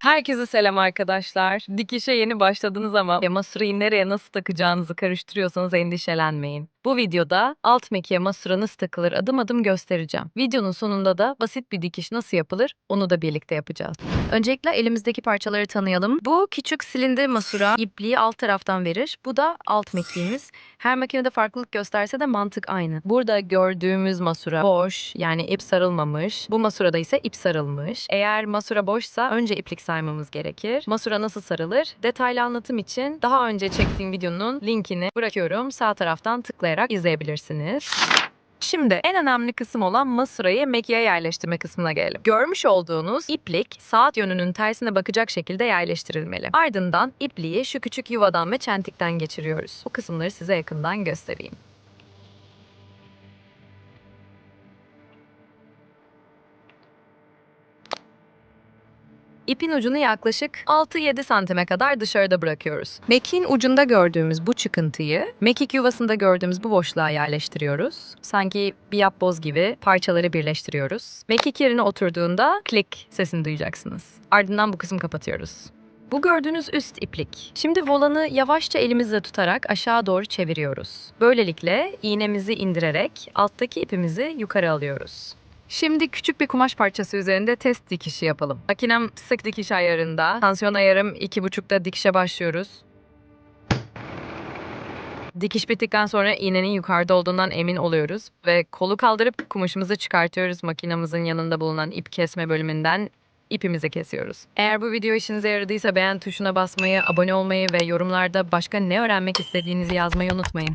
Herkese selam arkadaşlar. Dikişe yeni başladınız ama masurayı nereye nasıl takacağınızı karıştırıyorsanız endişelenmeyin. Bu videoda alt mekiğe masura nasıl takılır adım adım göstereceğim. Videonun sonunda da basit bir dikiş nasıl yapılır onu da birlikte yapacağız. Öncelikle elimizdeki parçaları tanıyalım. Bu küçük silindir masura ipliği alt taraftan verir. Bu da alt mekiğimiz. Her makinede farklılık gösterse de mantık aynı. Burada gördüğümüz masura boş yani ip sarılmamış. Bu masurada ise ip sarılmış. Eğer masura boşsa önce iplik saymamız gerekir. Masura nasıl sarılır? Detaylı anlatım için daha önce çektiğim videonun linkini bırakıyorum. Sağ taraftan tıklayarak izleyebilirsiniz. Şimdi en önemli kısım olan masurayı mekiğe yerleştirme kısmına gelelim. Görmüş olduğunuz iplik saat yönünün tersine bakacak şekilde yerleştirilmeli. Ardından ipliği şu küçük yuvadan ve çentikten geçiriyoruz. Bu kısımları size yakından göstereyim. İpin ucunu yaklaşık 6-7 santime kadar dışarıda bırakıyoruz. Mekiğin ucunda gördüğümüz bu çıkıntıyı, mekik yuvasında gördüğümüz bu boşluğa yerleştiriyoruz. Sanki bir yapboz gibi parçaları birleştiriyoruz. Mekik yerine oturduğunda klik sesini duyacaksınız. Ardından bu kısmı kapatıyoruz. Bu gördüğünüz üst iplik. Şimdi volanı yavaşça elimizle tutarak aşağı doğru çeviriyoruz. Böylelikle iğnemizi indirerek alttaki ipimizi yukarı alıyoruz. Şimdi küçük bir kumaş parçası üzerinde test dikişi yapalım. Makinem sık dikiş ayarında. Tansiyon ayarım 2.5'da dikişe başlıyoruz. Dikiş bittikten sonra iğnenin yukarıda olduğundan emin oluyoruz ve kolu kaldırıp kumaşımızı çıkartıyoruz. Makinamızın yanında bulunan ip kesme bölümünden ipimizi kesiyoruz. Eğer bu video işinize yaradıysa beğen tuşuna basmayı, abone olmayı ve yorumlarda başka ne öğrenmek istediğinizi yazmayı unutmayın.